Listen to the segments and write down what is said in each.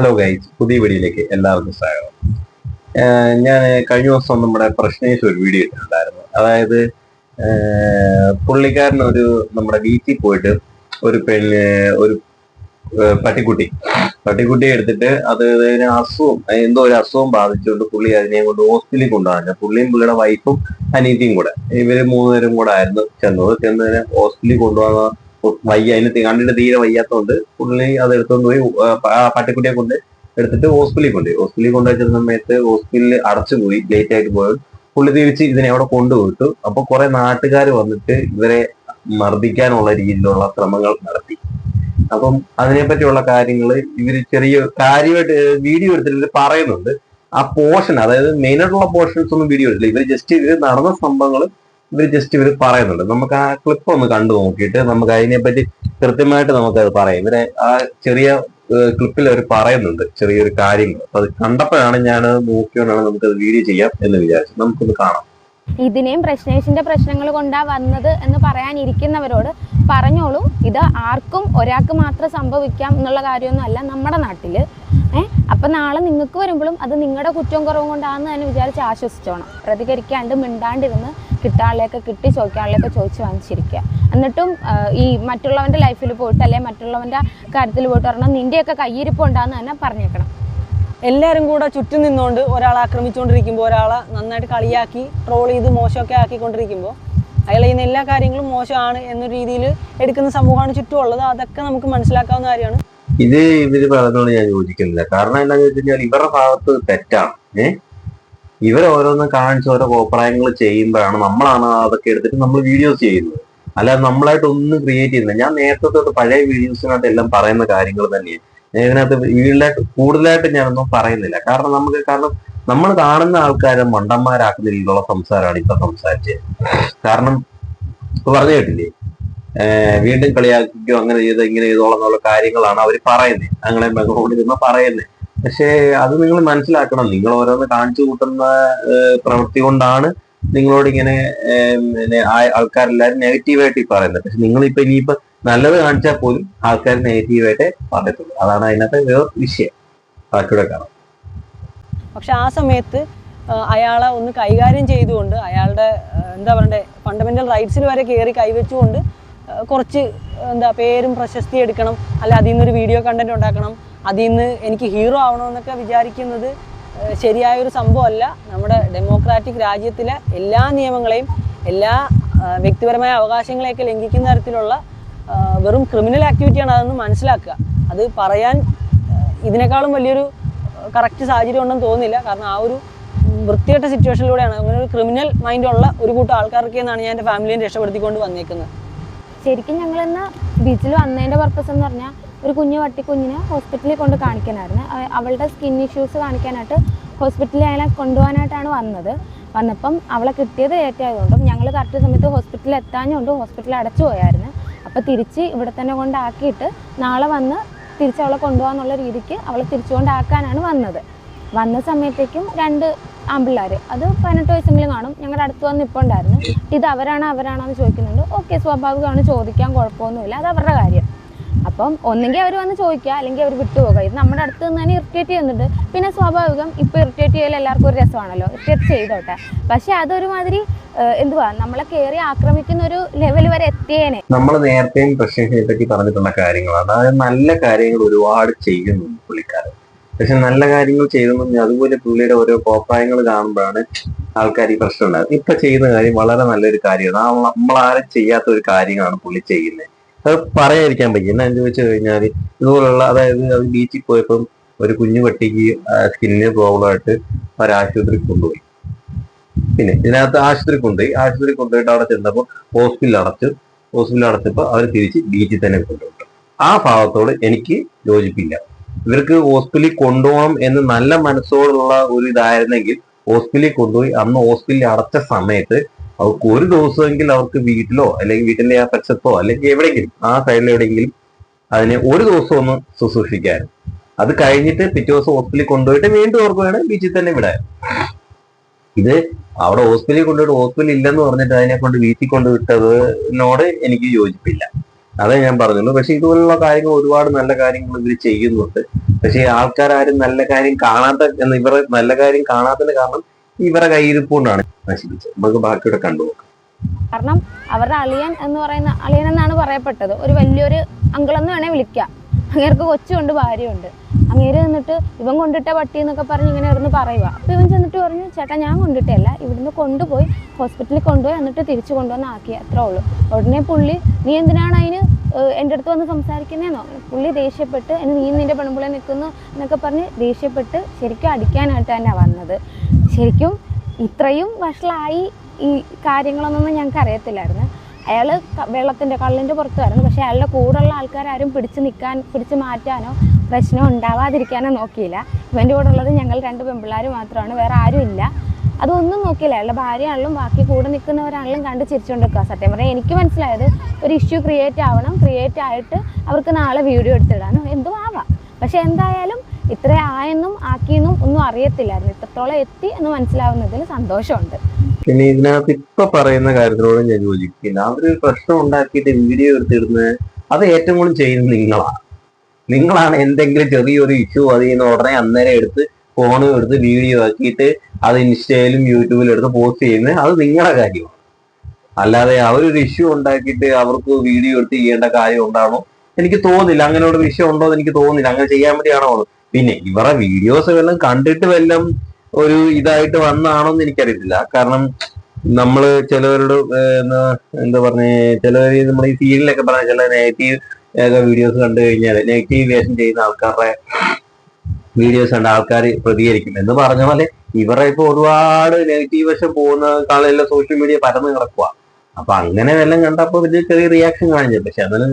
Hello guys പുതിയ വീഡിയോയിലേക്ക് എല്ലാവർക്കും സ്വാഗതം. ഞാൻ കഴിഞ്ഞ ദിവസം നമ്മുടെ പ്രശ്നേഷ് ഒരു വീഡിയോ ഇട്ടിട്ടുണ്ടായിരുന്നു. അതായത് പുള്ളിക്കാരൻ ഒരു നമ്മുടെ വീട്ടിൽ പോയിട്ട് ഒരു പെണ്ണ് ഒരു പട്ടിക്കുട്ടി പട്ടിക്കുട്ടി എടുത്തിട്ട് അത് അതിന് അസുഖം എന്തോ ഒരു അസുഖം ബാധിച്ചുകൊണ്ട് പുള്ളി അതിനെ കൊണ്ട് ഹോസ്പിറ്റലിൽ കൊണ്ടുപോകാൻ പുള്ളിയും പുള്ളിയുടെ വൈഫും അനീതിയും കൂടെ. ഇവർ മൂന്നുപേരും കൂടെ ആയിരുന്നു ചെന്നത്. ചെന്നതിനെ ഹോസ്പിറ്റലിൽ കൊണ്ടുപോകാൻ വയ്യ അതിന് കണ്ണിന്റെ കണ്ണിന് തീരെ വയ്യാത്തതുകൊണ്ട് പുള്ളി അത് എടുത്തുകൊണ്ട് പോയി പട്ടിക്കുട്ടിയെ കൊണ്ട് എടുത്തിട്ട് ഹോസ്പിറ്റലിൽ കൊണ്ടുപോയി. ഹോസ്പിറ്റലിൽ കൊണ്ടുവച്ച സമയത്ത് ഹോസ്പിറ്റലിൽ അടച്ചുപോയി ലേറ്റ് ആയിട്ട് പോയത് പുള്ളി തിരിച്ച് ഇതിനെ അവിടെ കൊണ്ടുപോയിട്ടു അപ്പൊ കുറെ നാട്ടുകാർ വന്നിട്ട് ഇവരെ മർദ്ദിക്കാനുള്ള രീതിയിലുള്ള ശ്രമങ്ങൾ നടത്തി. അപ്പം അതിനെപ്പറ്റിയുള്ള കാര്യങ്ങൾ ഇവർ ചെറിയ കാര്യമായിട്ട് വീഡിയോ എടുത്തിട്ട് പറയുന്നുണ്ട്. ആ പോർഷൻ അതായത് മെയിൻ ആയിട്ടുള്ള പോർഷൻസ് ഒന്നും വീഡിയോ എടുത്തില്ല. ഇവർ ജസ്റ്റ് ഇവർ നടന്ന സംഭവങ്ങൾ ഇവർ ജസ്റ്റ് ഇവർ പറയുന്നുണ്ട്. നമുക്ക് ആ ക്ലിപ്പ് ഒന്ന് കണ്ടു നോക്കിയിട്ട് നമുക്ക് അതിനെപ്പറ്റി കൃത്യമായിട്ട് നമുക്കത് പറയാം. ഇവരെ ആ ചെറിയ ക്ലിപ്പിൽ അവർ പറയുന്നുണ്ട് ചെറിയൊരു കാര്യങ്ങൾ അത് കണ്ടപ്പോഴാണ് ഞാൻ നോക്കിയോണ്ടാണ് അത് വീഡിയോ ചെയ്യാം എന്ന് വിചാരിച്ചു. നമുക്കൊന്ന് കാണാം. ഇതിനെയും പ്രശ്നേഷിന്റെ പ്രശ്നങ്ങൾ കൊണ്ടാ വന്നത് എന്ന് പറയാനിരിക്കുന്നവരോട് പറഞ്ഞോളൂ. ഇത് ആർക്കും ഒരാൾക്ക് മാത്രം സംഭവിക്കാം എന്നുള്ള കാര്യമൊന്നും അല്ല നമ്മുടെ നാട്ടിൽ. ഏഹ് അപ്പൊ നാളെ നിങ്ങൾക്ക് വരുമ്പോഴും അത് നിങ്ങളുടെ കുറ്റവും കുറവും കൊണ്ടാണെന്ന് തന്നെ വിചാരിച്ച് ആശ്വസിച്ചോണം. പ്രതികരിക്കാണ്ട് മിണ്ടാണ്ടിരുന്ന് കിട്ടാളിലേക്ക് കിട്ടി ചോദിക്കാനുള്ളതൊക്കെ ചോദിച്ച് വാങ്ങിച്ചിരിക്കുക എന്നിട്ടും ഈ മറ്റുള്ളവന്റെ ലൈഫിൽ പോയിട്ട് അല്ലെങ്കിൽ മറ്റുള്ളവന്റെ കാര്യത്തിൽ പോയിട്ട് പറഞ്ഞാൽ നിന്റെയൊക്കെ കയ്യിരിപ്പ് ഉണ്ടാന്ന് തന്നെ പറഞ്ഞേക്കണം. എല്ലാവരും കൂടെ ചുറ്റും നിന്നുകൊണ്ട് ഒരാളെ ആക്രമിച്ചുകൊണ്ടിരിക്കുമ്പോൾ ഒരാളെ നന്നായിട്ട് കളിയാക്കി ട്രോൾ ചെയ്ത് മോശമൊക്കെ ആക്കിക്കൊണ്ടിരിക്കുമ്പോൾ അയാൾ ചെയ്യുന്ന എല്ലാ കാര്യങ്ങളും മോശമാണ് എന്നൊരു രീതിയിൽ എടുക്കുന്ന സമൂഹമാണ് ചുറ്റുമുള്ളത്. അതൊക്കെ നമുക്ക് മനസ്സിലാക്കാവുന്ന കാര്യമാണ്. ഇത് ഇവർ പറഞ്ഞോളൂ ഞാൻ യോജിക്കുന്നില്ല. കാരണം എന്താണെന്ന് വെച്ച് കഴിഞ്ഞാൽ ഇവരുടെ ഭാഗത്ത് തെറ്റാണ്. ഏഹ് ഇവർ ഓരോന്ന് കാണിച്ച് ഓരോ കോപ്രായങ്ങൾ ചെയ്യുമ്പോഴാണ് നമ്മളാണ് അതൊക്കെ എടുത്തിട്ട് നമ്മൾ വീഡിയോസ് ചെയ്യുന്നത്. അല്ലാതെ നമ്മളായിട്ട് ഒന്നും ക്രിയേറ്റ് ചെയ്യുന്നില്ല. ഞാൻ നേരത്തെ തൊട്ട് പഴയ വീഡിയോസിനകത്ത് എല്ലാം പറയുന്ന കാര്യങ്ങൾ തന്നെയാണ്. ഞാൻ ഇതിനകത്ത് വീടിലായിട്ട് കൂടുതലായിട്ട് ഞാനൊന്നും പറയുന്നില്ല. കാരണം നമുക്ക് കാരണം നമ്മൾ കാണുന്ന ആൾക്കാരെ മണ്ടന്മാരാക്കുന്ന രീതിയിലുള്ള സംസാരമാണ് ഇപ്പൊ സംസാരിച്ചത്. കാരണം പറഞ്ഞു കേട്ടില്ലേ? വീണ്ടും കളിയാക്കിക്കോ അങ്ങനെ ചെയ്ത് ഇങ്ങനെ ചെയ്തോളെന്നുള്ള കാര്യങ്ങളാണ് അവർ പറയുന്നത്. അങ്ങനെ മെഗഫോണിരുന്ന് പറയുന്നത്. പക്ഷേ അത് നിങ്ങൾ മനസ്സിലാക്കണം. നിങ്ങൾ ഓരോന്ന് കാണിച്ചു കൂട്ടുന്ന പ്രവൃത്തി കൊണ്ടാണ് നിങ്ങളോട് ഇങ്ങനെ ആൾക്കാരെല്ലാരും നെഗറ്റീവായിട്ട് ഈ പറയുന്നത്. പക്ഷെ നിങ്ങൾ ഇപ്പൊ ഇനിയിപ്പോ നല്ലത് കാണിച്ചാൽ പോലും ആൾക്കാർ നെഗറ്റീവായിട്ടേ പറയത്തുള്ളൂ. അതാണ് അതിനകത്ത് വേറെ വിഷയം. ബാക്കിയുടെ കാണാം. പക്ഷെ ആ സമയത്ത് അയാളെ ഒന്ന് കൈകാര്യം ചെയ്തുകൊണ്ട് അയാളുടെ എന്താ പറയണ്ടേ ഫണ്ടമെന്റൽ റൈറ്റ്സിൽ വരെ കയറി കൈവച്ചുകൊണ്ട് കുറച്ച് എന്താ പേരും പ്രശസ്തി എടുക്കണം. അല്ല അതിൽ നിന്നൊരു വീഡിയോ കണ്ടന്റ് ഉണ്ടാക്കണം. അതിൽ നിന്ന് എനിക്ക് ഹീറോ ആവണമെന്നൊക്കെ വിചാരിക്കുന്നത് ശരിയായൊരു സംഭവമല്ല. നമ്മുടെ ഡെമോക്രാറ്റിക് രാജ്യത്തിലെ എല്ലാ നിയമങ്ങളെയും എല്ലാ വ്യക്തിപരമായ അവകാശങ്ങളെയൊക്കെ ലംഘിക്കുന്ന തരത്തിലുള്ള വെറും ക്രിമിനൽ ആക്ടിവിറ്റിയാണ് അതെന്ന് മനസ്സിലാക്കുക. അത് പറയാൻ ഇതിനേക്കാളും വലിയൊരു കറക്റ്റ് സാഹചര്യം ഉണ്ടെന്ന് തോന്നുന്നില്ല. കാരണം ആ ഒരു വൃത്തികെട്ട സിറ്റുവേഷനിലൂടെയാണ് അങ്ങനെ ഒരു ക്രിമിനൽ മൈൻഡുള്ള ഒരു കൂട്ടം ആൾക്കാർക്ക് എന്നാണ് ഞാൻ എന്റെ ഫാമിലിയെ രക്ഷപ്പെടുത്തിക്കൊണ്ട് വന്നേക്കുന്നത്. ശരിക്കും ഞങ്ങൾ ഇന്ന് ബീച്ചിൽ വന്നതിന്റെ പർപ്പസ് എന്ന് പറഞ്ഞാൽ ഒരു കുഞ്ഞു വട്ടി കുഞ്ഞിനെ ഹോസ്പിറ്റലിൽ കൊണ്ട് കാണിക്കാനായിരുന്നു അവ- അവളുടെ സ്കിൻ ഇഷ്യൂസ് കാണിക്കാനായിട്ട് ഹോസ്പിറ്റലിൽ അയാളെ കൊണ്ടുപോകാനായിട്ടാണ് വന്നത്. വന്നപ്പം അവളെ കിട്ടിയത് ഏറ്റായതുകൊണ്ടും ഞങ്ങൾ കറക്റ്റ് സമയത്ത് ഹോസ്പിറ്റലിൽ എത്താഞ്ഞുകൊണ്ട് ഹോസ്പിറ്റലിൽ അടച്ചു പോയായിരുന്നു. അപ്പോൾ തിരിച്ച് ഇവിടെ തന്നെ കൊണ്ടാക്കിയിട്ട് നാളെ വന്ന് തിരിച്ച് അവളെ കൊണ്ടുപോകാന്നുള്ള രീതിക്ക് അവളെ തിരിച്ചു കൊണ്ടാക്കാനാണ് വന്നത്. വന്ന സമയത്തേക്കും രണ്ട് ആമ്പിള്ളേർ അത് പതിനെട്ട് വയസ്സെങ്കിലും കാണും. ഞങ്ങളുടെ അടുത്ത് വന്ന് ഇപ്പോൾ ഉണ്ടായിരുന്നു. ഇത് അവരാണ് അവരാണോ എന്ന് ചോദിക്കുന്നുണ്ട്. ഓക്കെ സ്വാഭാവികമാണ്. ചോദിക്കാൻ കുഴപ്പമൊന്നുമില്ല. അത് അവരുടെ കാര്യം. അപ്പം ഒന്നെങ്കിൽ അവർ വന്ന് ചോദിക്കുക അല്ലെങ്കിൽ അവർ വിട്ടുപോകുക ഇത് നമ്മുടെ അടുത്ത് നിന്ന് തന്നെ ഇറിറ്റേറ്റ് ചെയ്യുന്നുണ്ട്. പിന്നെ സ്വാഭാവികം ഇപ്പോൾ ഇറിറ്റേറ്റ് ചെയ്യൽ എല്ലാവർക്കും ഒരു രസമാണല്ലോ. ഇറിറ്റേറ്റ് ചെയ്തോട്ടെ. പക്ഷെ അതൊരുമാതിരി എന്തുവാ നമ്മളെ കയറി ആക്രമിക്കുന്ന ഒരു ലെവൽ വരെ എത്തിയേനെ. നമ്മൾ നേരത്തെയും പറ്റി പറഞ്ഞിട്ടുള്ള കാര്യങ്ങളാണ്. അതായത് നല്ല കാര്യങ്ങൾ ഒരുപാട് ചെയ്യുന്നു പുള്ളിക്കാരൻ. പക്ഷെ നല്ല കാര്യങ്ങൾ ചെയ്തെന്ന് അതുപോലെ പുള്ളിയുടെ ഓരോ കോപ്പായങ്ങൾ കാണുമ്പോഴാണ് ആൾക്കാർ ഈ പ്രശ്നം ഉണ്ടാകും ഇപ്പൊ ചെയ്യുന്ന കാര്യം വളരെ നല്ലൊരു കാര്യമാണ്. ആ നമ്മൾ ആരും ചെയ്യാത്ത ഒരു കാര്യങ്ങളാണ് പുള്ളി ചെയ്യുന്നത് അത് പറയാതിരിക്കാൻ പറ്റും എന്നാ ചോദിച്ചു കഴിഞ്ഞാൽ ഇതുപോലുള്ള അതായത് അത് ബീച്ചിൽ പോയപ്പം ഒരു കുഞ്ഞു പട്ടിക്ക് സ്കിന്നിന് പ്രോബ്ലം ആയിട്ട് ഒരു ആശുപത്രി കൊണ്ടുപോയി. പിന്നെ ഇതിനകത്ത് ആശുപത്രി കൊണ്ടുപോയി. ആശുപത്രി കൊണ്ടുപോയിട്ട് അവിടെ ചെന്നപ്പോൾ ഹോസ്പിറ്റലിൽ അടച്ചു. ഹോസ്പിറ്റലിൽ അടച്ചപ്പോൾ അവർ തിരിച്ച് ബീച്ചിൽ തന്നെ കൊണ്ടുപോയി ആ ഭാഗത്തോട് എനിക്ക് യോജിപ്പില്ല. ഇവർക്ക് ഹോസ്പിറ്റലിൽ കൊണ്ടുപോകണം എന്ന് നല്ല മനസ്സോടുള്ള ഒരു ഇതായിരുന്നെങ്കിൽ ഹോസ്പിറ്റലിൽ കൊണ്ടുപോയി. അന്ന് ഹോസ്പിറ്റലിൽ അടച്ച സമയത്ത് അവർക്ക് ഒരു ദിവസമെങ്കിലും അവർക്ക് വീട്ടിലോ അല്ലെങ്കിൽ വീട്ടിലെ ആ പക്ഷത്തോ അല്ലെങ്കിൽ എവിടെയെങ്കിലും ആ സൈഡിൽ എവിടെയെങ്കിലും അതിനെ ഒരു ദിവസം ഒന്ന് ശുശ്രൂഷിക്കാൻ. അത് കഴിഞ്ഞിട്ട് പിറ്റേ ദിവസം ഹോസ്പിറ്റലിൽ കൊണ്ടുപോയിട്ട് വീണ്ടും അവർക്ക് വേണം ബീച്ചിൽ തന്നെ വിടാൻ. ഇത് അവിടെ ഹോസ്പിറ്റലിൽ കൊണ്ടുപോയിട്ട് ഹോസ്പിറ്റലിൽ ഇല്ലെന്ന് പറഞ്ഞിട്ട് അതിനെ കൊണ്ട് വീട്ടിൽ കൊണ്ടുവിട്ടതിനോട് എനിക്ക് യോജിപ്പില്ല. അതേ ഞാൻ പറഞ്ഞുള്ളൂ പക്ഷെ ഇതുപോലുള്ള കാര്യങ്ങൾ ഒരുപാട് നല്ല കാര്യങ്ങൾ ഇവർ ചെയ്യുന്നുണ്ട്. പക്ഷെ ആൾക്കാർ ആരും നല്ല കാര്യം കാണാത്ത എന്ന് ഇവരെ നല്ല കാര്യം കാണാത്തതിന് കാരണം ഇവരെ കയ്യിരിപ്പ് കൊണ്ടാണ് നശിപ്പിച്ചത്. നമുക്ക് ബാക്കിയുടെ കണ്ടുപോകാം കാരണം അവരുടെ അളിയൻ എന്ന് പറയുന്ന അളിയൻ എന്നാണ് പറയപ്പെട്ടത്. ഒരു വലിയൊരു അങ്കിളെന്ന് വേണേൽ വിളിക്കാം. അങ്ങേർക്ക് കൊച്ചുണ്ട് ഭാര്യയുണ്ട്. അങ്ങേര് നിന്നിട്ട് ഇവൻ കൊണ്ടിട്ട പട്ടി എന്നൊക്കെ പറഞ്ഞ് ഇങ്ങനെ ഇവിടുന്ന് പറയുക അപ്പോൾ ഇവൻ ചെന്നിട്ട് പറഞ്ഞു ചേട്ടാ ഞാൻ കൊണ്ടിട്ടല്ല ഇവിടുന്ന് കൊണ്ടുപോയി ഹോസ്പിറ്റലിൽ കൊണ്ടുപോയി എന്നിട്ട് തിരിച്ചു കൊണ്ടുവന്ന് ആക്കി. അത്രേ ഉള്ളൂ. ഉടനെ പുള്ളി നീ എന്തിനാണ് അതിന് എന്റെ അടുത്ത് വന്ന് സംസാരിക്കുന്നതെന്നോ പുള്ളി ദേഷ്യപ്പെട്ട് "എന്നെ നീ നിന്റെ പെൺപിള്ളെ നിൽക്കുന്നു എന്നൊക്കെ പറഞ്ഞ് ദേഷ്യപ്പെട്ട് ശരിക്കും അടിക്കാനായിട്ട് തന്നെ വന്നത്. ശരിക്കും ഇത്രയും വഷളായി ഈ കാര്യങ്ങളൊന്നും ഞങ്ങൾക്ക് അറിയത്തില്ലായിരുന്നു. അയാൾ വെള്ളത്തിന്റെ കള്ളിന്റെ പുറത്തുമായിരുന്നു പക്ഷേ അയാളുടെ കൂടെയുള്ള ആൾക്കാരും പിടിച്ച് നിൽക്കാൻ പിടിച്ച് മാറ്റാനോ പ്രശ്നം ഉണ്ടാവാതിരിക്കാനോ നോക്കിയില്ല. ഇവന്റെ കൂടെ ഉള്ളത് ഞങ്ങൾ രണ്ട് പെൺപിള്ളേർ മാത്രമാണ്. വേറെ ആരും ഇല്ല. അതൊന്നും നോക്കിയില്ല. അയാളുടെ ഭാര്യയാണെങ്കിലും ബാക്കി കൂടെ നിൽക്കുന്നവരാണെങ്കിലും കണ്ട് ചിരിച്ചുകൊണ്ടിരിക്കുക സത്യം പറഞ്ഞാൽ എനിക്ക് മനസ്സിലായത് ഒരു ഇഷ്യൂ ക്രിയേറ്റ് ആവണം ക്രിയേറ്റ് ആയിട്ട് അവർക്ക് നാളെ വീഡിയോ എടുത്തിടാനോ എന്തും ആവാം. പക്ഷെ എന്തായാലും ഇത്ര ആയെന്നും ആക്കിയെന്നും ഒന്നും അറിയത്തില്ലായിരുന്നു. ഇത്രത്തോളം എത്തി എന്ന് മനസ്സിലാവുന്നതിൽ സന്തോഷമുണ്ട്. പിന്നെ ഇതിനകത്ത് ഇപ്പൊ പറയുന്ന കാര്യത്തിനോട് ഞാൻ യോജിക്കില്ല അവർ പ്രശ്നം ഉണ്ടാക്കിയിട്ട് വീഡിയോ എടുത്തിടുന്നത് അത് ഏറ്റവും കൂടുതൽ ചെയ്യുന്നത് നിങ്ങളാണ് നിങ്ങളാണ് എന്തെങ്കിലും ചെറിയൊരു ഇഷ്യൂ അത് ചെയ്യുന്ന ഉടനെ അന്നേരം എടുത്ത് ഫോൺ എടുത്ത് വീഡിയോ ആക്കിയിട്ട് അത് ഇൻസ്റ്റയിലും യൂട്യൂബിലും എടുത്ത് പോസ്റ്റ് ചെയ്യുന്നത് അത് നിങ്ങളുടെ കാര്യമാണ്. അല്ലാതെ അവരൊരു ഇഷ്യൂ ഉണ്ടാക്കിയിട്ട് അവർക്ക് വീഡിയോ എടുത്ത് ചെയ്യേണ്ട കാര്യം ഉണ്ടാണോ? എനിക്ക് തോന്നുന്നില്ല. അങ്ങനെ ഒരു വിഷയം ഉണ്ടോ എന്ന് എനിക്ക് തോന്നുന്നില്ല. അങ്ങനെ ചെയ്യാൻ വേണ്ടിയാണോ പിന്നെ ഇവരുടെ വീഡിയോസ് വല്ലതും കണ്ടിട്ട് വല്ലതും ഒരു ഇതായിട്ട് വന്നാണോ എന്ന് എനിക്കറിയത്തില്ല. കാരണം നമ്മൾ ചിലവരോട് എന്താ പറഞ്ഞ ചിലവർ നമ്മുടെ ഈ സീരിയലൊക്കെ പറഞ്ഞ ചില നെഗറ്റീവ് വീഡിയോസ് കണ്ടു കഴിഞ്ഞാൽ നെഗറ്റീവ് വേഷം ചെയ്യുന്ന ആൾക്കാരുടെ വീഡിയോസ് കണ്ട ആൾക്കാർ പ്രതികരിക്കും എന്ന് പറഞ്ഞ പോലെ ഇവരെ ഇപ്പൊ ഒരുപാട് നെഗറ്റീവ് വശം പോകുന്ന കാലെല്ലാം സോഷ്യൽ മീഡിയ പരന്ന് കിടക്കുക അപ്പൊ അങ്ങനെ എല്ലാം കണ്ടപ്പോ വലിയ ചെറിയ റിയാക്ഷൻ കാണിച്ചത് പക്ഷെ അതിന്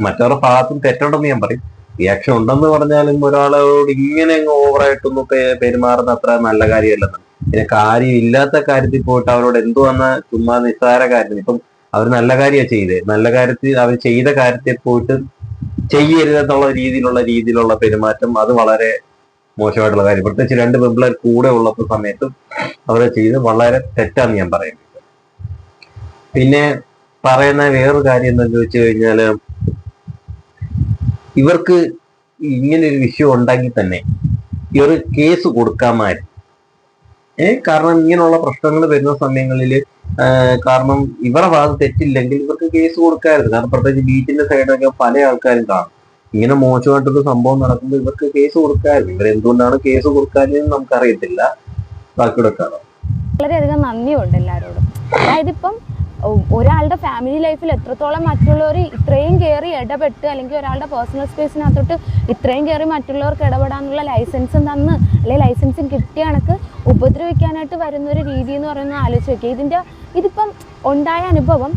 മറ്റവരുടെ ഭാഗത്തും തെറ്റുണ്ടെന്ന് ഞാൻ പറയും. റിയാക്ഷൻ ഉണ്ടെന്ന് പറഞ്ഞാലും ഒരാളോട് ഇങ്ങനെ ഓവറായിട്ടൊന്നും പെരുമാറുന്ന അത്ര നല്ല കാര്യമല്ലെന്ന്. പിന്നെ കാര്യമില്ലാത്ത കാര്യത്തിൽ പോയിട്ട് അവരോട് എന്തു വന്ന ചുമ്മാ നിസ്സാര കാര്യത്തിന്. ഇപ്പം അവർ നല്ല കാര്യമാണ് ചെയ്തത് നല്ല കാര്യത്തിൽ അവർ ചെയ്ത കാര്യത്തിൽ പോയിട്ട് ചെയ്യരുതെന്നുള്ള രീതിയിലുള്ള രീതിയിലുള്ള പെരുമാറ്റം അത് വളരെ മോശമായിട്ടുള്ള കാര്യം. പ്രത്യേകിച്ച് രണ്ട് പെമ്പിളർ കൂടെ ഉള്ളപ്പോൾ സമയത്തും അവർ ചെയ്ത് വളരെ തെറ്റാന്ന് ഞാൻ പറയുന്നത് പിന്നെ പറയുന്ന വേറൊരു കാര്യം എന്താന്ന് ചോദിച്ചു കഴിഞ്ഞാൽ ഇവർക്ക് ഇങ്ങനെ ഒരു വിഷയം ഉണ്ടെങ്കിൽ തന്നെ ഒരു കേസ് കൊടുക്കാമായിരുന്നു. ഏ കാരണം ഇങ്ങനെയുള്ള പ്രശ്നങ്ങൾ വരുന്ന സമയങ്ങളിൽ കാരണം ഇവരുടെ ഭാഗത്ത് തെറ്റില്ലെങ്കിൽ ഇവർക്ക് കേസ് കൊടുക്കാമായിരുന്നു. കാരണം പ്രത്യേകിച്ച് ബീച്ചിന്റെ സൈഡൊക്കെ പല ആൾക്കാരും കാണും. ഇങ്ങനെ മോശമായിട്ടൊരു സംഭവം നടക്കുമ്പോൾ ഇവർക്ക് കേസ് കൊടുക്കാൻ ഇവർ എന്തുകൊണ്ടാണ് കേസ് കൊടുക്കാഞ്ഞതെന്ന് നമുക്കറിയത്തില്ല. ബാക്കിയുടെ വളരെയധികം നന്ദിയുണ്ട് എല്ലാവരോടും അതായത് ഇപ്പം ഒരാളുടെ ഫാമിലി ലൈഫിൽ എത്രത്തോളം മറ്റുള്ളവർ ഇത്രയും കയറി ഇടപെട്ട് അല്ലെങ്കിൽ ഒരാളുടെ പേഴ്സണൽ സ്പേസിനകത്തോട്ട് ഇത്രയും കയറി മറ്റുള്ളവർക്ക് ഇടപെടാനുള്ള ലൈസൻസും തന്ന് അല്ലെങ്കിൽ ലൈസൻസും കിട്ടിയ കണക്ക് ഉപദ്രവിക്കാനായിട്ട് വരുന്ന ഒരു രീതി എന്ന് പറയുന്നത് ആലോചിച്ച് നോക്കിയാൽ ഇതിന്റെ ഇതിപ്പം ഉണ്ടായ അനുഭവം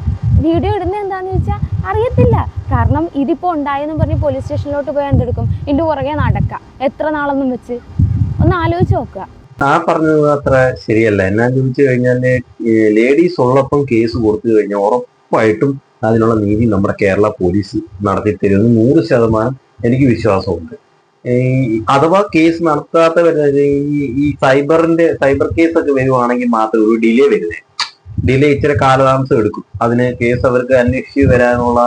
വീഡിയോ ഇടുന്നത് എന്താണെന്ന് ചോദിച്ചാൽ അറിയത്തില്ല. കാരണം ഇതിപ്പോൾ ഉണ്ടായെന്ന് പറഞ്ഞ് പോലീസ് സ്റ്റേഷനിലോട്ട് പോയി എന്തെടുക്കും? ഇതിന്റെ പുറകെ നടക്കുക എത്ര നാളൊന്നും വെച്ച്? ഒന്ന് ആലോചിച്ച് നോക്കുക ആ പറഞ്ഞത് അത്ര ശരിയല്ല. എന്നാ ചോദിച്ചു കഴിഞ്ഞാൽ ലേഡീസ് ഉള്ളപ്പം കേസ് കൊടുത്തു കഴിഞ്ഞാൽ ഉറപ്പായിട്ടും അതിനുള്ള നീതി നമ്മുടെ കേരള പോലീസ് നടത്തി തരുമെന്ന് നൂറ് ശതമാനം എനിക്ക് വിശ്വാസമുണ്ട്. അഥവാ കേസ് നടത്താത്ത ഈ സൈബറിന്റെ സൈബർ കേസൊക്കെ വരുവാണെങ്കിൽ മാത്രമേ ഒരു ഡിലേ വരുന്നത് ഡിലേ ഇച്ചിരി കാലതാമസം എടുക്കും. അതിന് കേസ് അവർക്ക് അന്വേഷിച്ച് വരാനുള്ള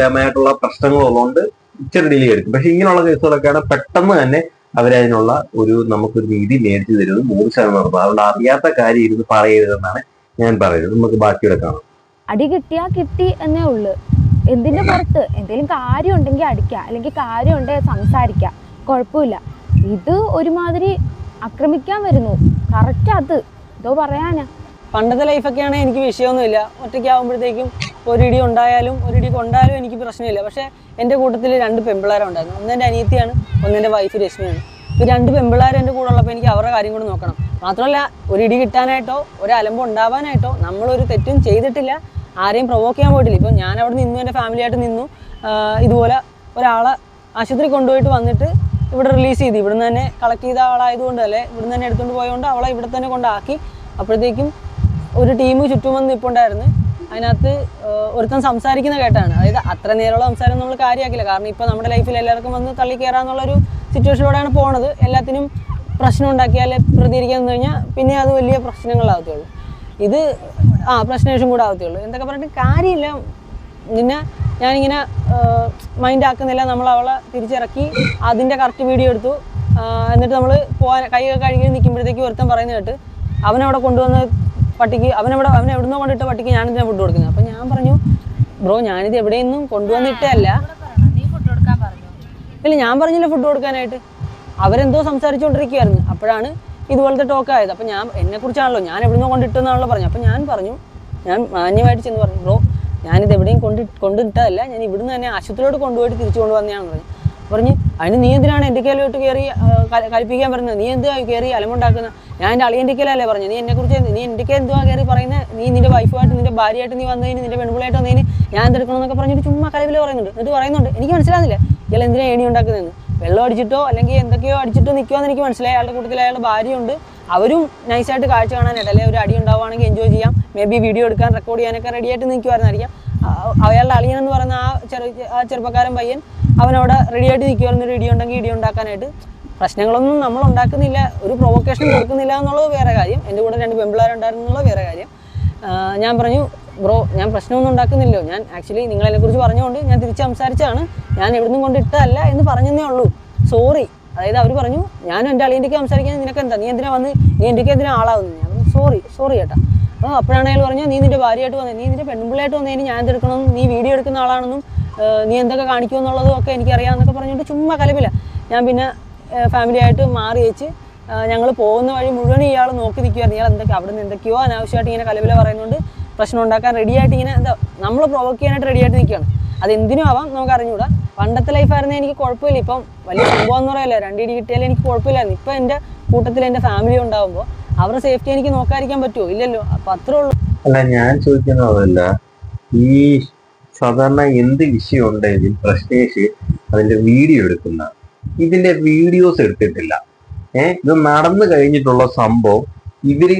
രമായിട്ടുള്ള പ്രശ്നങ്ങളുള്ളതുകൊണ്ട് ഇച്ചിരി ഡിലേ എടുക്കും. പക്ഷെ ഇങ്ങനെയുള്ള കേസുകളൊക്കെയാണ് പെട്ടെന്ന് തന്നെ അവരതിനുള്ള ഒരു നമുക്കൊരു നീതി മേടിച്ചു തരുന്നത് നൂറ് ശതമാനം. അതുകൊണ്ട് അറിയാത്ത കാര്യം ഇരുന്ന് പറയരുതെന്നാണ് ഞാൻ പറയുന്നത്. നമുക്ക് ബാക്കിയുടെ കാണാം. അടി കിട്ടിയാ കിട്ടി എന്നേ ഉള്ളു. എന്തിന്റെ പുറത്ത്? എന്തെങ്കിലും കാര്യം ഉണ്ടെങ്കിൽ അടിക്കുക. അല്ലെങ്കിൽ കാര്യം ഉണ്ടെങ്കിൽ സംസാരിക്കുക. കുഴപ്പമില്ല. ഇത് ഒരുമാതിരി ആക്രമിക്കാൻ വരുന്നു. കറക്റ്റ് അത്. എന്തോ പറയാനാ. പണ്ടത്തെ ലൈഫൊക്കെയാണെങ്കിൽ എനിക്ക് വിഷയമൊന്നുമില്ല. ഒറ്റയ്ക്കാവുമ്പോഴത്തേക്കും ഒരിടി ഉണ്ടായാലും ഒരിടി കൊണ്ടായാലും എനിക്ക് പ്രശ്നമില്ല. പക്ഷേ എന്റെ കൂട്ടത്തിൽ രണ്ട് പെമ്പിളാരുണ്ടായിരുന്നു ഒന്ന് എന്റെ അനിയത്തിയാണ് ഒന്ന് എന്റെ വൈഫ് രശ്മിയാണ്. ഈ രണ്ട് പെമ്പിളാരും എന്റെ കൂടെ ഉള്ളപ്പോൾ എനിക്ക് അവരുടെ കാര്യം കൂടെ നോക്കണം. മാത്രമല്ല ഒരു ഇടി കിട്ടാനായിട്ടോ ഒരു അലമ്പ് ഉണ്ടാവാനായിട്ടോ നമ്മളൊരു തെറ്റും ചെയ്തിട്ടില്ല. ആരെയും പ്രൊവോക്ക് ചെയ്യാൻ പോയിട്ടില്ല. ഇപ്പം ഞാൻ അവിടെ നിന്നു എന്റെ ഫാമിലിയായിട്ട് നിന്നു. ഇതുപോലെ ഒരാളെ ആശുപത്രി കൊണ്ടുപോയിട്ട് വന്നിട്ട് ഇവിടെ റിലീസ് ചെയ്തു. ഇവിടുന്ന് തന്നെ കളക്ട് ചെയ്ത ആളായതുകൊണ്ട് അല്ലേ ഇവിടുന്ന് തന്നെ എടുത്തുകൊണ്ട് പോയതുകൊണ്ട് അവളെ ഇവിടെ തന്നെ കൊണ്ടാക്കി. അപ്പോഴത്തേക്കും ഒരു ടീം ചുറ്റും വന്ന് നിൽപ്പുണ്ടായിരുന്നു അതിനകത്ത് ഒരുത്തം സംസാരിക്കുന്ന കേട്ടാണ്. അതായത് അത്ര നേരമുള്ള സംസാരം നമ്മൾ കാര്യമാക്കില്ല കാരണം ഇപ്പോൾ നമ്മുടെ ലൈഫിൽ എല്ലാവർക്കും വന്ന് തള്ളി കയറാന്നുള്ളൊരു സിറ്റുവേഷനിലൂടെയാണ് പോണത്. എല്ലാത്തിനും പ്രശ്നം ഉണ്ടാക്കിയാൽ പ്രതികരിക്കാൻ കഴിഞ്ഞാൽ പിന്നെ അത് വലിയ പ്രശ്നങ്ങളാവത്തുള്ളൂ. ഇത് ആ പ്രശ്നേഷം കൂടെ ആവത്തുള്ളൂ. എന്തൊക്കെ പറഞ്ഞിട്ട് കാര്യമില്ല. നിന്നെ ഞാനിങ്ങനെ മൈൻഡ് ആക്കുന്നില്ല. നമ്മൾ അവളെ തിരിച്ചിറക്കി അതിന്റെ കറക്റ്റ് വീഡിയോ എടുത്തു. എന്നിട്ട് നമ്മൾ പോകാൻ കൈ കഴുകി നിൽക്കുമ്പോഴത്തേക്ക് ഒരുത്തൻ പറയുന്നത് കേട്ട്. അവനവിടെ കൊണ്ടുവന്ന് പട്ടിക്ക് അവനവിടെ അവൻ എവിടുന്നോ കൊണ്ടിട്ട പട്ടിക്ക് ഞാനിത് ഫുഡ് കൊടുക്കുന്നത്. അപ്പം ഞാൻ പറഞ്ഞു ബ്രോ ഞാനിത് എവിടെയൊന്നും കൊണ്ടുവന്നിട്ടല്ല ഇല്ല ഞാൻ പറഞ്ഞില്ല ഫുഡ് കൊടുക്കാനായിട്ട്. അവരെന്തോ സംസാരിച്ചുകൊണ്ടിരിക്കുകയായിരുന്നു അപ്പോഴാണ് ഇതുപോലത്തെ ടോക്ക് ആയത്. അപ്പം ഞാൻ എന്നെക്കുറിച്ചാണല്ലോ ഞാൻ എവിടുന്നോ കൊണ്ടിട്ടെന്നാണല്ലോ പറഞ്ഞു അപ്പം ഞാൻ പറഞ്ഞു ഞാൻ മാന്യമായിട്ട് ചെന്ന് പറഞ്ഞു ബ്രോ ഞാനിത് എവിടെയും കൊണ്ട് കൊണ്ടിട്ടതല്ല. ഞാൻ ഇവിടുന്ന് തന്നെ ആശുപത്രിയോട് കൊണ്ടുപോയിട്ട് തിരിച്ചു കൊണ്ടുവന്നതാണെന്ന് പറഞ്ഞു. പറഞ്ഞു അതിന് നീ എന്തിനാണ് എന്റെ കയ്യിലോട്ട് കയറി കൽപ്പിക്കാൻ പറഞ്ഞത്? നീ എന്തുവാ കയറി അലമുണ്ടാക്കുന്ന? ഞാൻ എന്റെ അളിയന്റെ കയ്യിലല്ലേ പറഞ്ഞു നീ എന്നെക്കുറിച്ച് നീ എന്റെ കയ്യിൽ എന്തുവാ കയറി പറയുന്നത് നീ നിന്റെ വൈഫുമായിട്ട് നിന്റെ ഭാര്യയായിട്ട് നീ വന്നതിന് നിന്റെ പെൺപിള്ളയായിട്ട് വന്നതിന് ഞാൻ എന്തെടുക്കണമെന്നൊക്കെ പറഞ്ഞിട്ട് ചുമ്മാ കലവിൽ പറയുന്നുണ്ട്. എന്നിട്ട് പറയുന്നുണ്ട്. എനിക്ക് മനസ്സിലാകുന്നില്ല ഇയാൾ എന്തിനാ ഏണി ഉണ്ടാക്കുന്നതെന്ന്? വെള്ളം അടിച്ചിട്ടോ അല്ലെങ്കിൽ എന്തൊക്കെയോ അടിച്ചിട്ടോ നിൽക്കുമെന്ന് എനിക്ക് മനസ്സിലായി. അയാളുടെ കൂട്ടത്തിൽ അയാളുടെ ഭാര്യയുണ്ട്. അവരും നൈസായിട്ട് കാഴ്ച കാണാനായിട്ട് അല്ലെങ്കിൽ ഒരു അടി ഉണ്ടാവുകയാണെങ്കിൽ എൻജോയ് ചെയ്യാം. മേ ബി വീഡിയോ എടുക്കാൻ റെക്കോർഡ് ചെയ്യാനൊക്കെ റെഡിയായിട്ട് നിൽക്കുമായിരുന്നായിരിക്കാം അയാളുടെ അളിയൻ എന്ന് പറയുന്ന ആ ചെറു ആ ചെറുപ്പക്കാരൻ പയ്യൻ അവനവിടെ റെഡിയായിട്ട് നിൽക്കുമായിരുന്നു ഇടി ഉണ്ടെങ്കിൽ ഇടി ഉണ്ടാക്കാനായിട്ട്. പ്രശ്നങ്ങളൊന്നും നമ്മൾ ഉണ്ടാക്കുന്നില്ല. ഒരു പ്രൊവക്കേഷൻ കൊടുക്കുന്നില്ല എന്നുള്ളത് വേറെ കാര്യം. എന്റെ കൂടെ രണ്ട് പെമ്പിളാരുണ്ടായിരുന്നു എന്നുള്ളത് വേറെ കാര്യം. ഞാൻ പറഞ്ഞു ബ്രോ ഞാൻ പ്രശ്നമൊന്നും ഉണ്ടാക്കുന്നില്ലോ ഞാൻ ആക്ച്വലി നിങ്ങളതിനെക്കുറിച്ച് പറഞ്ഞുകൊണ്ട് ഞാൻ തിരിച്ച് സംസാരിച്ചാണ് ഞാൻ എവിടുന്നും കൊണ്ട് ഇട്ടതല്ല എന്ന് പറഞ്ഞതേ ഉള്ളൂ. സോറി അതായത് അവർ പറഞ്ഞു ഞാൻ എന്റെ അളിയന്റെക്ക് സംസാരിക്കാൻ നിനക്ക് എന്താ നീ എന്തിനാ വന്ന്? നീ എന്റെക്ക് എന്തിനാ ആളാവുന്നു? ഞാൻ സോറി സോറി ചേട്ടാ അപ്പോൾ അപ്പോഴാണെങ്കിലും പറഞ്ഞു നീ നിന്റെ ഭാര്യയായിട്ട് വന്നേ നീ നിന്റെ പെൺപിള്ളയായിട്ട് വന്നതിന് ഞാൻ എന്തെടുക്കണം നീ വീഡിയോ എടുക്കുന്ന ആളാണെന്നും നീ എന്തൊക്കെ കാണിക്കും എന്നുള്ളതും ഒക്കെ എനിക്കറിയാമെന്നൊക്കെ പറഞ്ഞിട്ട് ചുമ്മാ കലപില്ല ഞാൻ പിന്നെ ഫാമിലി ആയിട്ട് മാറി വെച്ച് ഞങ്ങൾ പോകുന്ന വഴി മുഴുവൻ ഇയാൾ നോക്കി നിൽക്കുമായിരുന്നു ഇയാൾ എന്തൊക്കെ അവിടെ നിന്ന് എന്തൊക്കെയോ അനാവശ്യമായിട്ട് ഇങ്ങനെ കലവില പറയുന്നുണ്ട് പ്രശ്നം ഉണ്ടാക്കാൻ റെഡി ആയിട്ട് ഇങ്ങനെ എന്താ നമ്മൾ പ്രൊവോക്ക് ചെയ്യാനായിട്ട് റെഡി ആയിട്ട് നിൽക്കുകയാണ് അത് എന്തിനും ആവാം നമുക്ക് അറിഞ്ഞുകൂടാ. പണ്ടത്തെ ലൈഫായിരുന്നേ എനിക്ക് കുഴപ്പമില്ല. ഇപ്പം വലിയ സംഭവം എന്ന് പറയല്ലോ രണ്ടിടി കിട്ടിയാലും എനിക്ക് കുഴപ്പമില്ലായിരുന്നു. ഇപ്പം എന്റെ കൂട്ടത്തിൽ എന്റെ ഫാമിലി ഉണ്ടാകുമ്പോൾ അവരുടെ സേഫ്റ്റി എനിക്ക് നോക്കാതിരിക്കാൻ പറ്റുമോ? ഇല്ലല്ലോ. അപ്പൊ അത്രേ ഉള്ളൂ. അല്ല ഞാൻ ചോദിക്കുന്നതല്ല ഈ സാധാരണ എന്ത് വിഷയം ഉണ്ടെങ്കിലും പ്രശ്നേഷ് അതിന്റെ വീഡിയോ എടുക്കുന്ന ഇതിന്റെ വീഡിയോസ് എടുത്തിട്ടില്ല. ഏഹ് ഇത് നടന്നു കഴിഞ്ഞിട്ടുള്ള സംഭവം ഇവർ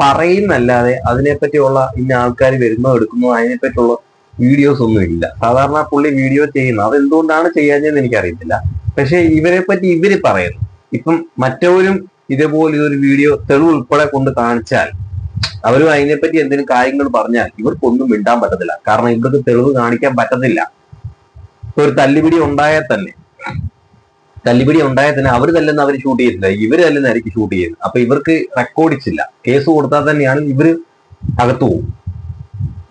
പറയുന്നല്ലാതെ അതിനെപ്പറ്റിയുള്ള ഇന്ന ആൾക്കാർ വരുന്നോ എടുക്കുന്നോ അതിനെപ്പറ്റിയുള്ള വീഡിയോസ് ഒന്നും ഇല്ല. സാധാരണ പുള്ളി വീഡിയോ ചെയ്യുന്നു അതെന്തുകൊണ്ടാണ് ചെയ്യാഞ്ഞതെന്ന് എനിക്കറിയത്തില്ല. പക്ഷെ ഇവരെ പറ്റി ഇവർ പറയുന്നു. ഇപ്പം മറ്റവരും ഇതേപോലെ ഒരു വീഡിയോ തെളിവ് ഉൾപ്പെടെ കൊണ്ട് കാണിച്ചാൽ അവരും അതിനെപ്പറ്റി എന്തെങ്കിലും കാര്യങ്ങൾ പറഞ്ഞാൽ ഇവർക്കൊന്നും മിണ്ടാൻ പറ്റത്തില്ല. കാരണം ഇവർക്ക് തെളിവ് കാണിക്കാൻ പറ്റത്തില്ല. ഒരു തല്ലുപിടി ഉണ്ടായാൽ തന്നെ തല്ലുപിടി ഉണ്ടായാൽ തന്നെ അവർ തല്ലെന്ന് അവർ ഷൂട്ട് ചെയ്തില്ല തല്ലെന്ന് തല്ലെന്നായിരിക്കും ഷൂട്ട് ചെയ്യുന്നത്. അപ്പൊ ഇവർക്ക് റെക്കോർഡിച്ചില്ല കേസ് കൊടുത്താൽ തന്നെയാണ് ഇവർ അകത്തു പോകും.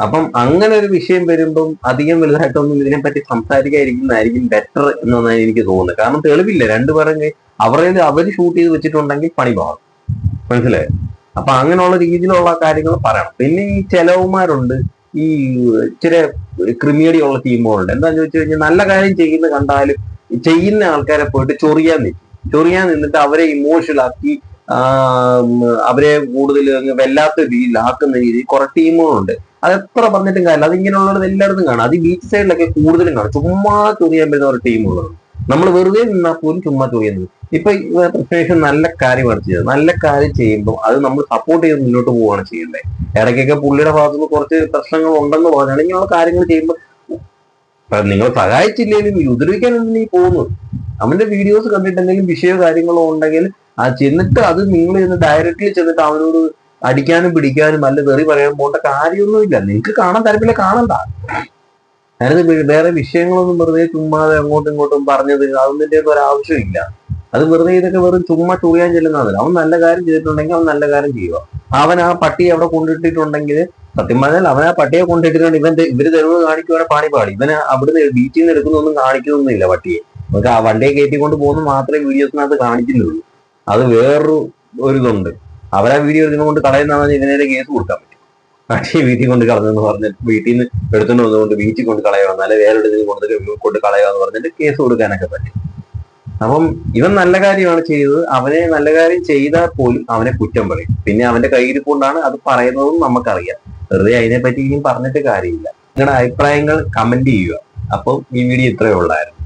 അപ്പം അങ്ങനെ ഒരു വിഷയം വരുമ്പം അധികം വലുതായിട്ടൊന്നും ഇതിനെപ്പറ്റി സംസാരിക്കാതിരിക്കുന്നതായിരിക്കും ബെറ്റർ എന്നാണ് എനിക്ക് തോന്നുന്നത്. കാരണം തെളിവില്ല. രണ്ടുപേരും അവരുടെ അവർ ഷൂട്ട് ചെയ്ത് വെച്ചിട്ടുണ്ടെങ്കിൽ പണി മാറും മനസ്സിലായോ? അപ്പൊ അങ്ങനെയുള്ള രീതിയിലുള്ള കാര്യങ്ങൾ പറയണം. പിന്നെ ഈ ചെലവുമാരുണ്ട് ഈ ഇച്ചിരി ക്രിമിയടിയുള്ള ടീമുകളുണ്ട്. എന്താന്ന് ചോദിച്ചു കഴിഞ്ഞാൽ നല്ല കാര്യം ചെയ്യുന്ന കണ്ടാലും ചെയ്യുന്ന ആൾക്കാരെ പോയിട്ട് ചൊറിയാൻ നിൽക്കും ചൊറിയാൻ നിന്നിട്ട് അവരെ ഇമോഷണൽ ആക്കി അവരെ കൂടുതൽ വല്ലാത്ത രീതിയിലാക്കുന്ന രീതിയിൽ കുറെ ടീമുകളുണ്ട്. അത് എത്ര പറഞ്ഞിട്ടും കാര്യമില്ല. അത് ഇങ്ങനെയുള്ളത് എല്ലായിടത്തും കാണാം. അത് ബീച്ച് സൈഡിലൊക്കെ കൂടുതലും കാണാം. ചുമ്മാ ചൊറിയാൻ പറ്റുന്ന ഒരു ടീമുകളുണ്ട്. നമ്മൾ വെറുതെ നിന്നാൽ പോലും ചുമ്മാ ചോദിക്കുന്നത് ഇപ്പൊ പ്രശ്നേഷൻ നല്ല കാര്യമാണ് ചെയ്തത് നല്ല കാര്യം ചെയ്യുമ്പോൾ അത് നമ്മൾ സപ്പോർട്ട് ചെയ്ത് മുന്നോട്ട് പോവുകയാണ് ചെയ്യേണ്ടത് ഇടയ്ക്കൊക്കെ പുള്ളിയുടെ ഭാഗത്തു നിന്ന് കുറച്ച് പ്രശ്നങ്ങൾ ഉണ്ടെന്ന് പറഞ്ഞാൽ ഇങ്ങനെയുള്ള കാര്യങ്ങൾ ചെയ്യുമ്പോൾ നിങ്ങൾ സഹായിച്ചില്ലെങ്കിലും ഈ ഉപദ്രവിക്കാൻ നീ പോകുന്നത് അവന്റെ വീഡിയോസ് കണ്ടിട്ട് എന്തെങ്കിലും വിഷയമോ കാര്യങ്ങളോ ഉണ്ടെങ്കിൽ ആ ചെന്നിട്ട് അത് നിങ്ങൾ ചെന്ന് ഡയറക്റ്റ്ലി ചെന്നിട്ട് അവനോട് അടിക്കാനും പിടിക്കാനും അല്ല തെറി പറയാൻ പോകേണ്ട കാര്യമൊന്നുമില്ല. നിങ്ങൾക്ക് കാണാൻ താല്പര്യം കാണണ്ട. ഞാനത് വേറെ വിഷയങ്ങളൊന്നും വെറുതെ ചുമ്മാതെ അങ്ങോട്ടും ഇങ്ങോട്ടും പറഞ്ഞത് അതൊന്നിന്റെ ഒരു ആവശ്യമില്ല. അത് വെറുതെ ഇതൊക്കെ വെറും ചുമ്മാ ചുറിയാൻ ചെല്ലുന്നതല്ല അവൻ നല്ല കാര്യം ചെയ്തിട്ടുണ്ടെങ്കിൽ അവൻ നല്ല കാര്യം ചെയ്യുക. അവൻ ആ പട്ടിയെ അവിടെ കൊണ്ടിട്ടിട്ടുണ്ടെങ്കിൽ സത്യം പറഞ്ഞാൽ അവൻ ആ പട്ടിയെ കൊണ്ടിട്ടിട്ടുണ്ട് ഇവൻ ഇവർ തെരുവ് കാണിക്കുവാണെ പാടി പാടി. ഇവന് അവിടുന്ന് ബീച്ചിൽ നിന്ന് എടുക്കുന്നൊന്നും കാണിക്കുന്നൊന്നുമില്ല പട്ടിയെ. നമുക്ക് ആ വണ്ടിയെ കയറ്റിക്കൊണ്ട് പോകുന്ന മാത്രമേ വീഡിയോസിനകത്ത് കാണിക്കുന്നുള്ളൂ. അത് വേറൊരു ഒരു ഇതുണ്ട്. അവരാ വീഡിയോ എടുത്തുകൊണ്ട് കളയുന്നതാണ് ഇതിനെ കേസ് കൊടുക്കാൻ പട്ടിയെ വീട്ടിൽ കൊണ്ട് കളഞ്ഞെന്ന് പറഞ്ഞിട്ട് വീട്ടിൽ നിന്ന് എടുത്തുകൊണ്ട് വന്നുകൊണ്ട് ബീച്ചിൽ കൊണ്ട് കളയുക എന്നാലേ വേറെ ഇതിന് കൊണ്ട് കൊണ്ട് കളയുക എന്ന് പറഞ്ഞിട്ട് കേസ് കൊടുക്കാനൊക്കെ പറ്റും. അപ്പം ഇവൻ നല്ല കാര്യമാണ് ചെയ്തത്. അവനെ നല്ല കാര്യം ചെയ്താൽ പോലും അവനെ കുറ്റം പറയും. പിന്നെ അവന്റെ കയ്യിൽ കൊണ്ടാണ് അത് പറയുന്നതും നമുക്കറിയാം. വെറുതെ അതിനെ പറ്റി ഇനിയും പറഞ്ഞിട്ട് കാര്യമില്ല. നിങ്ങളുടെ അഭിപ്രായങ്ങൾ കമന്റ് ചെയ്യുക. അപ്പം ഈ വീഡിയോ ഇത്രയേ ഉള്ളായിരുന്നു.